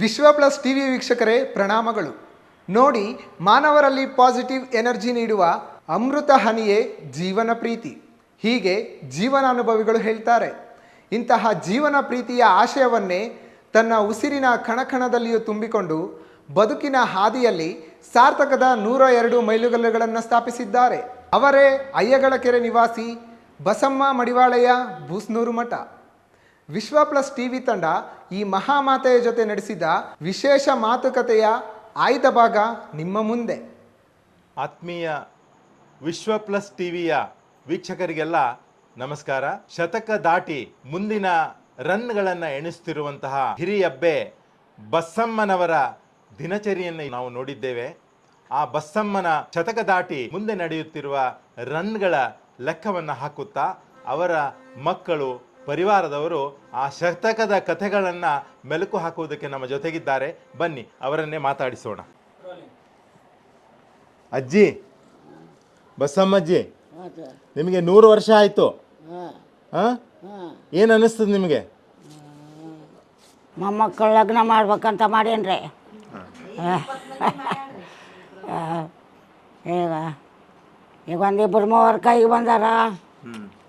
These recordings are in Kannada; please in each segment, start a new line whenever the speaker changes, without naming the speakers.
ವಿಶ್ವ ಪ್ಲಸ್ ಟಿವಿ ವೀಕ್ಷಕರೇ ಪ್ರಣಾಮಗಳು. ನೋಡಿ, ಮಾನವರಲ್ಲಿ ಪಾಸಿಟಿವ್ ಎನರ್ಜಿ ನೀಡುವ ಅಮೃತ ಹನಿಯೇ ಜೀವನ ಪ್ರೀತಿ. ಹೀಗೆ ಜೀವನ ಅನುಭವಿಗಳು ಹೇಳ್ತಾರೆ. ಇಂತಹ ಜೀವನ ಪ್ರೀತಿಯ ಆಶಯವನ್ನೇ ತನ್ನ ಉಸಿರಿನ ಕಣಕಣದಲ್ಲಿಯೂ ತುಂಬಿಕೊಂಡು ಬದುಕಿನ ಹಾದಿಯಲ್ಲಿ ಸಾರ್ಥಕದ ನೂರ ಎರಡು ಮೈಲುಗಲ್ಲುಗಳನ್ನು ಸ್ಥಾಪಿಸಿದ್ದಾರೆ. ಅವರೇ ಅಯ್ಯಗಳ ಕೆರೆ ನಿವಾಸಿ ಬಸಮ್ಮ ಮಡಿವಾಳಯ್ಯ ಬೂಸ್ನೂರು ಮಠ. ವಿಶ್ವ ಪ್ಲಸ್ ಟಿವಿ ತಂಡ ಈ ಮಹಾಮಾತೆಯ ಜೊತೆ ನಡೆಸಿದ ವಿಶೇಷ ಮಾತುಕತೆಯ ಆಯ್ದ ಭಾಗ ನಿಮ್ಮ ಮುಂದೆ.
ಆತ್ಮೀಯ ವಿಶ್ವ ಪ್ಲಸ್ ಟಿವಿಯ ವೀಕ್ಷಕರಿಗೆಲ್ಲ ನಮಸ್ಕಾರ. ಶತಕ ದಾಟಿ ಮುಂದಿನ ರನ್ಗಳನ್ನು ಎಣಿಸುತ್ತಿರುವಂತಹ ಹಿರಿಯಬ್ಬೆ ಬಸ್ಸಮ್ಮನವರ ದಿನಚರಿಯನ್ನು ನಾವು ನೋಡಿದ್ದೇವೆ. ಆ ಬಸ್ಸಮ್ಮನ ಶತಕ ದಾಟಿ ಮುಂದೆ ನಡೆಯುತ್ತಿರುವ ರನ್ಗಳ ಲೆಕ್ಕವನ್ನು ಹಾಕುತ್ತಾ ಅವರ ಮಕ್ಕಳು ಪರಿವಾರದವರು ಆ ಶತಕದ ಕಥೆಗಳನ್ನು ಮೆಲುಕು ಹಾಕುವುದಕ್ಕೆ ನಮ್ಮ ಜೊತೆಗಿದ್ದಾರೆ. ಬನ್ನಿ ಅವರನ್ನೇ ಮಾತಾಡಿಸೋಣ. ಅಜ್ಜಿ ಬಸಮ್ಮಜ್ಜಿ ನಿಮಗೆ ನೂರು ವರ್ಷ ಆಯಿತು.
ಹಾಂ.
ಏನು ಅನ್ನಿಸ್ತದೆ ನಿಮಗೆ?
ಮೊಮ್ಮಕ್ಕಳು ಲಗ್ನ ಮಾಡ್ಬೇಕಂತ ಮಾಡೇನ್ರಿ. ಈಗ ಈಗ ಒಂದಿಬ್ಬರು ಮೂವರು ಕೈಗೆ ಬಂದಾರ.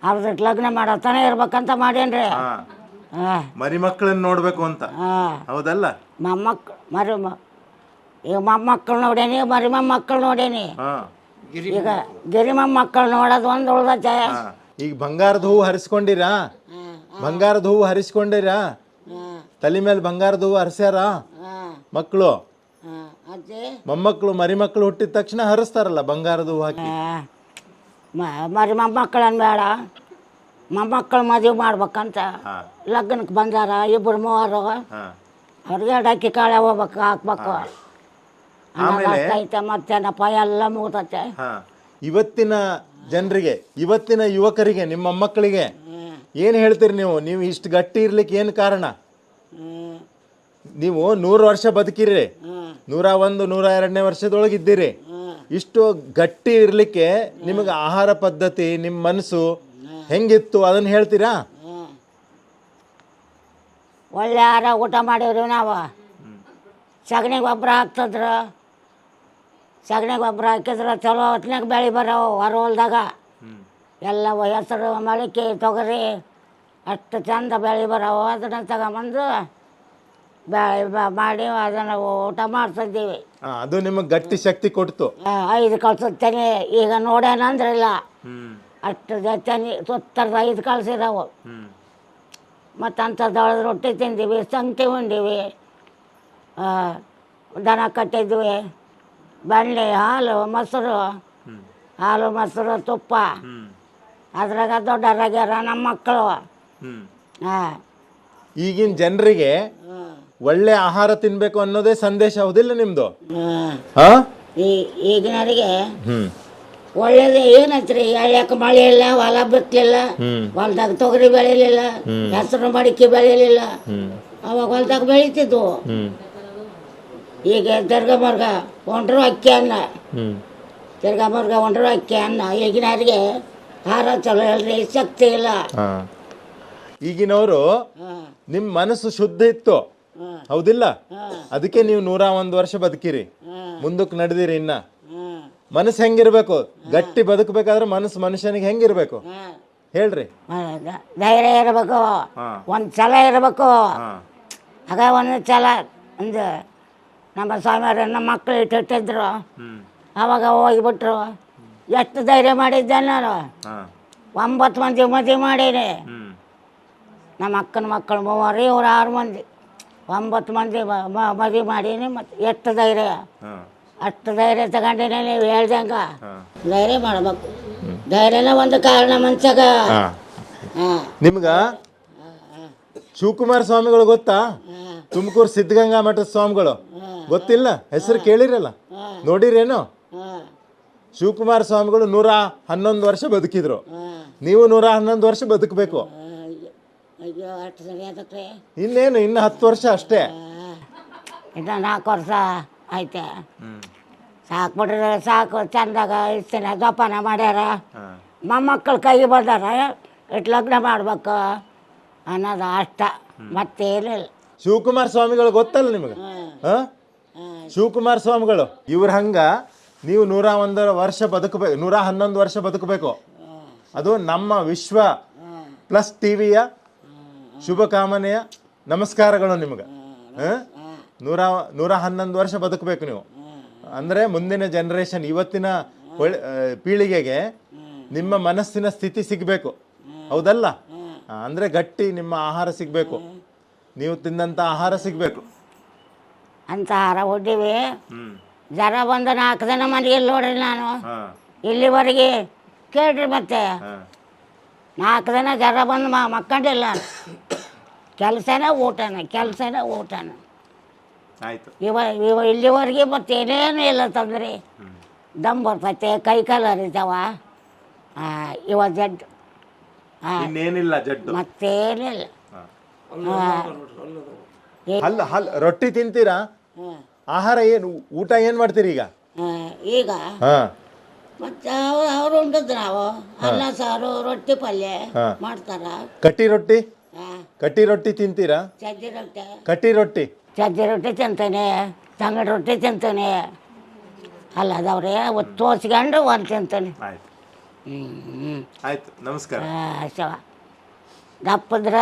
ಅವ್ರದ್ದು ಲಗ್ನ ಮಾಡತ್ತಾನೆ ಇರ್ಬೇಕಂತ ಮಾಡೇನ್ರಿ? ಹಾಂ.
ಮರಿ ಮಕ್ಕಳನ್ನ ನೋಡಬೇಕು ಅಂತ.
ಹಾಂ.
ಹೌದಲ್ಲ?
ಮೊಮ್ಮಕ್ಳು ಮರಿ ಮ ಈಗ ಮೊಮ್ಮಕ್ಕಳು ನೋಡೇನಿ ಮರಿ ಮೊಮ್ಮಕ್ಕಳು ನೋಡೇನಿ.
ಹಾಂ.
ಈಗ ಗಿರಿ ಮೊಮ್ಮಕ್ಕಳು ನೋಡೋದು ಒಂದು ಉಳ್ದ
ಈಗ ಬಂಗಾರದ ಹೂವು ಹರಿಸ್ಕೊಂಡಿರಾ? ಬಂಗಾರದ ಹೂವು ಹರಿಸ್ಕೊಂಡಿರಾ? ತಲೆ ಮೇಲೆ ಬಂಗಾರದ ಹೂವು ಹರಿಸ್ಯಾರ? ಮಕ್ಕಳು
ಅಜ್ಜಿ?
ಮೊಮ್ಮಕ್ಕಳು ಮರಿ ಮಕ್ಕಳು ಹುಟ್ಟಿದ ತಕ್ಷಣ ಹರಿಸ್ತಾರಲ್ಲ ಬಂಗಾರದ ಹೂವು ಹಾಕಿ.
ಮ- ಮರಿ ಮೊಮ್ಮಕ್ಕಳನ್ನು ಬೇಡ. ಮೊಮ್ಮಕ್ಕಳು ಮದುವೆ ಮಾಡ್ಬೇಕಂತ. ಲಗ್ನಕ್ಕೆ ಬಂದಾರ ಇಬ್ಬರು ಮೂವರು. ಅವ್ರಿಗೆ ಅಕ್ಕಿ ಕಾಳೆ ಹೋಗ್ಬೇಕು ಹಾಕ್ಬೇಕು.
ಆಮೇಲೆ?
ಐತೆ ಮತ್ತೇನಪ್ಪ ಎಲ್ಲ ಮುಗ್ದೈತೆ.
ಇವತ್ತಿನ ಜನರಿಗೆ ಇವತ್ತಿನ ಯುವಕರಿಗೆ ನಿಮ್ಮ ಮಕ್ಕಳಿಗೆ ಏನು ಹೇಳ್ತೀರಿ ನೀವು? ನೀವು ಇಷ್ಟು ಗಟ್ಟಿ ಇರ್ಲಿಕ್ಕೆ ಏನು ಕಾರಣ? ನೀವು ನೂರು ವರ್ಷ ಬದುಕಿರಿ. ನೂರ ಒಂದು ನೂರ ಎರಡನೇ ವರ್ಷದೊಳಗೆ ಇದ್ದೀರಿ ಇಷ್ಟು ಗಟ್ಟಿ ಇರಲಿಕ್ಕೆ ನಿಮಗೆ ಆಹಾರ ಪದ್ಧತಿ, ನಿಮ್ಮ ಮನಸ್ಸು ಹೆಂಗಿತ್ತು? ಅದನ್ನು ಹೇಳ್ತೀರಾ?
ಒಳ್ಳೆ ಆಹಾರ ಊಟ ಮಾಡಿವ್ರಿ ನಾವು. ಸಗಣಿ ಗೊಬ್ಬರ ಹಾಕ್ತಿದ್ರು. ಸಗಣಿ ಗೊಬ್ಬರ ಹಾಕಿದ್ರೆ ಚಲೋ ಹೊತ್ನಾಗ ಬೆಳೆ ಬರೋವು ಹೊರ ಹೊಲ್ದಾಗ. ಎಲ್ಲ ಹೆಸರು ಮಳಿಕೆ ತೊಗರಿ ಅಷ್ಟು ಚಂದ ಬೆಳೆ ಬರೋವು. ಅದನ್ನ ತಗೊಂಬಂದು ಮಾಡಿ ಅದನ್ನು ಊಟ ಮಾಡ್ತಿದ್ದೀವಿ
ಆ, ಅದು ನಿಮಗೆ ಗಟ್ಟಿ ಶಕ್ತಿ ಕೊಡ್ತು?
ಆ, ಐದು ಕಳ್ಸುತ್ತೇನೆ ಈಗ ನೋಡೇನಂದ್ರಿಲ್ಲ ಅಷ್ಟು ಜೊತೆನೆ ಸುತ್ತರದ ಐದು ಕಳ್ಸಿದಾವು ಮತ್ತು ಅಂಥ ದಳದ ರೊಟ್ಟಿ ತಿಂದೀವಿ ಸಂಗತಿ ಉಂಡೀವಿ ಆ, ದನ ಕಟ್ಟಿದ್ವಿ ಬೆಣ್ಣೆ ಹಾಲು ಮೊಸರು ಹಾಲು ಮೊಸರು ತುಪ್ಪ. ಅದ್ರಾಗ ದೊಡ್ಡರಾಗ್ಯಾರ ನಮ್ಮ ಮಕ್ಕಳು ಹಾಂ
ಈಗಿನ ಜನರಿಗೆ ಒಳ್ಳೆ ಆಹಾರ ತಿನ್ಬೇಕು ಅನ್ನೋದೇ ಸಂದೇಶ ಹೌದಿಲ್ಲ ನಿಮ್ದು? ಹಾ.
ಈಗಿನವರಿಗೆ ಒಳ್ಳೇದೇ ಏನತ್ರಿ? ಯಾಕೆ ಮಳೆ ಇಲ್ಲ ಹೊಲ ಬಿತ್ತಲಿಲ್ಲ ಹೊಲ್ದಾಗ ತೊಗರಿ ಬೆಳಿಲಿಲ್ಲ ಹೆಸರು ಮಡಿಕೆ ಬೆಳಿಲಿಲ್ಲ ಅವಾಗ ಹೊಲ್ದಾಗ ಬೆಳಿತಿದ್ವು. ಈಗ ದರ್ಗ ಮರ್ಗ ಒಂಟ್ರು ಅಕ್ಕಿ ಅನ್ನ. ದರ್ಗ ಮರ್ಗ ಒಂಟ್ರು ಅಕ್ಕಿ ಅನ್ನ. ಈಗಿನವ್ರಿಗೆ ಆಹಾರ ಚಲೋ ಇಲ್ರಿ ಶಕ್ತಿ ಇಲ್ಲ.
ಈಗಿನವರು
ನಿಮ್ಮ
ನಿಮ್ ಮನಸ್ಸು ಶುದ್ಧ ಇತ್ತು. ಹೌದಿಲ್ಲ? ಅದಕ್ಕೆ ನೀವು ನೂರ ಒಂದು ವರ್ಷ ಬದುಕಿರಿ. ಮುಂದಕ್ಕೆ ನಡೆದಿರಿ ಇನ್ನ. ಮನಸ್ಸು ಹೆಂಗಿರ್ಬೇಕು? ಗಟ್ಟಿ ಬದುಕಬೇಕಾದ್ರೆ ಮನಸ್ಸು ಮನುಷ್ಯನಿಗೆ ಹೆಂಗಿರ್ಬೇಕು? ಹೇಳ್ರಿ.
ಧೈರ್ಯ ಇರಬೇಕು. ಒಂದು ಛಲ ಇರಬೇಕು. ಆಗ ಒಂದು ಛಲ ಒಂದು ನಮ್ಮ ಸ್ವಾಮಿಯವರು ನಮ್ಮ ಮಕ್ಕಳು ಇಟ್ಟಿಟ್ಟಿದ್ರು.
ಅವಾಗ
ಆವಾಗ ಹೋಗಿಬಿಟ್ರು ಎಷ್ಟು ಧೈರ್ಯ ಮಾಡಿದ್ದೆ ನಾನು. ಒಂಬತ್ತು ಮಂದಿ ಮದುವೆ ಮಾಡೀನಿ. ನಮ್ಮ ಅಕ್ಕನ ಮಕ್ಕಳು ಮೂವರು ಇವ್ರು ಆರು ಮಂದಿ. ಒಂಬತ್ತು ಮಂದಿ ಮದುವೆ ಮಾಡೀನಿ ಮತ್ತು ಎಷ್ಟು ಧೈರ್ಯ. ಅಷ್ಟು ಧೈರ್ಯ ತಗೊಂಡಿನಿ ನೀವು ಹೇಳ್ದಂಗ. ಧೈರ್ಯ ಮಾಡ್ಬೇಕು. ಧೈರ್ಯನ ಒಂದು ಕಾರಣ ಮನ್ಸಾಗ
ನಿಮ್ಗ ಶಿವಕುಮಾರ ಸ್ವಾಮಿಗಳು ಗೊತ್ತಾ? ತುಮಕೂರು ಸಿದ್ಧಗಂಗಾ ಮಠದ ಸ್ವಾಮಿಗಳು. ಗೊತ್ತಿಲ್ಲ? ಹೆಸರು ಕೇಳಿರಲ್ಲ? ನೋಡಿರೇನು? ಶಿವಕುಮಾರ ಸ್ವಾಮಿಗಳು ನೂರ ಹನ್ನೊಂದು ವರ್ಷ ಬದುಕಿದ್ರು. ನೀವು ನೂರ ಹನ್ನೊಂದು ವರ್ಷ ಬದುಕಬೇಕು.
ಅಯ್ಯೋ ಅಷ್ಟು
ಇನ್ನೇನು ಇನ್ನು ಹತ್ತು ವರ್ಷ ಅಷ್ಟೇ.
ಇನ್ನು ನಾಲ್ಕು ವರ್ಷ ಐತೆ ಸಾಕು ಬಿಡ್ರಿ ಸಾಕು. ಚಂದಾಗ ಇಷ್ಟ ಜೋಪಾನ ಮಾಡ್ಯಾರ. ಮೊಮ್ಮಕ್ಕಳು ಕೈಗೆ ಬಂದಾರ. ಇಟ್ ಲಗ್ನ ಮಾಡ್ಬೇಕು ಅನ್ನೋದು ಅಷ್ಟ. ಮತ್ತೇನಿಲ್ಲ
ಶಿವಕುಮಾರ ಸ್ವಾಮಿಗಳು ಗೊತ್ತಲ್ಲ ನಿಮಗೆ? ಹಾ. ಶಿವಕುಮಾರ ಸ್ವಾಮಿಗಳು ಇವ್ರ ಹಂಗ ನೀವು ನೂರ ಒಂದು ವರ್ಷ ಬದುಕಬೇಕು ನೂರ ಹನ್ನೊಂದು ವರ್ಷ ಬದುಕಬೇಕು. ಅದು ನಮ್ಮ ವಿಶ್ವ ಪ್ಲಸ್ ಟಿವಿಯ ಶುಭ ಕಾಮನೆಯ ನಮಸ್ಕಾರಗಳು ನಿಮಗೆ. ನೂರ ನೂರ ಹನ್ನೊಂದು ವರ್ಷ ಬದುಕಬೇಕು ನೀವು. ಅಂದರೆ ಮುಂದಿನ ಜನ್ರೇಷನ್ ಇವತ್ತಿನ ಪೀಳಿಗೆಗೆ ನಿಮ್ಮ ಮನಸ್ಸಿನ ಸ್ಥಿತಿ ಸಿಗಬೇಕು. ಹೌದಲ್ಲ? ಅಂದರೆ ಗಟ್ಟಿ ನಿಮ್ಮ ಆಹಾರ ಸಿಗಬೇಕು. ನೀವು ತಿಂದಂಥ ಆಹಾರ ಸಿಗಬೇಕು.
ಅಂತ ಆಹಾರ ಹೊಡ್ಡಿವಿ ಜರ ಬಂದು ನಾಲ್ಕು ಜನ ಮನೆಗೆ ನೋಡ್ರಿ ನಾನು. ಇಲ್ಲಿವರೆಗೆ ಕೇಳ್ರಿ ಮತ್ತೆ. ನಾಲ್ಕು ದಿನ ಜರ ಬಂದು ಮ ಮಕ್ಕಂಡಿಲ್ಲ ಕೆಲಸನೇ ಊಟನ ಕೆಲಸನೇ ಊಟನ.
ಆಯ್ತು.
ಇವ ಇವ ಇಲ್ಲಿವರೆಗೆ ಮತ್ತೆ ಏನೇನು ಇಲ್ಲ ತೊಂದರೆ. ದಮ್ ಬರ್ತೈತೆ ಕೈ ಕಾಲು ಹರಿತಾವ ಆ, ಇವ ಜಡ್
ಇನ್ನೇನಿಲ್ಲ ಜಡ್ಡು.
ಮತ್ತೇನಿಲ್ಲ.
ಹಲ್ಲ ಹಲ್ ರೊಟ್ಟಿ ತಿಂತೀರಾ? ಆಹಾರ ಏನು ಊಟ ಏನು ಮಾಡ್ತೀರಿ ಈಗ?
ಈಗ?
ಹಾ.
ಮತ್ತೆ ಅವ್ರು ಅವ್ರು ಉಂಡದ್ದು ನಾವು. ಅನ್ನ ಸಾರು ರೊಟ್ಟಿ ಪಲ್ಯ
ಹಾ.
ಮಾಡ್ತಾರ.
ಕಟ್ಟಿ ರೊಟ್ಟಿ?
ಆ,
ಕಟ್ಟಿ ರೊಟ್ಟಿ ತಿಂತೀರಾ?
ಸಜ್ಜಿ ರೊಟ್ಟಿ.
ಕಟ್ಟಿ ರೊಟ್ಟಿ?
ಸಜ್ಜಿ ರೊಟ್ಟಿ ತಿಂತಾನೆ. ತಂಗಡ ರೊಟ್ಟಿ ತಿಂತಾನೆ. ಅಲ್ಲ ಅದವ್ರೆ ಒತ್ತು ತೋರ್ಸ್ಕೊಂಡು ಒಂದು ತಿಂತೇನೆ.
ಆಯ್ತು.
ಹ್ಞೂ ಹ್ಞೂ
ಆಯ್ತು. ನಮಸ್ಕಾರ.
ಶವ ದಪ್ಪದ್ರ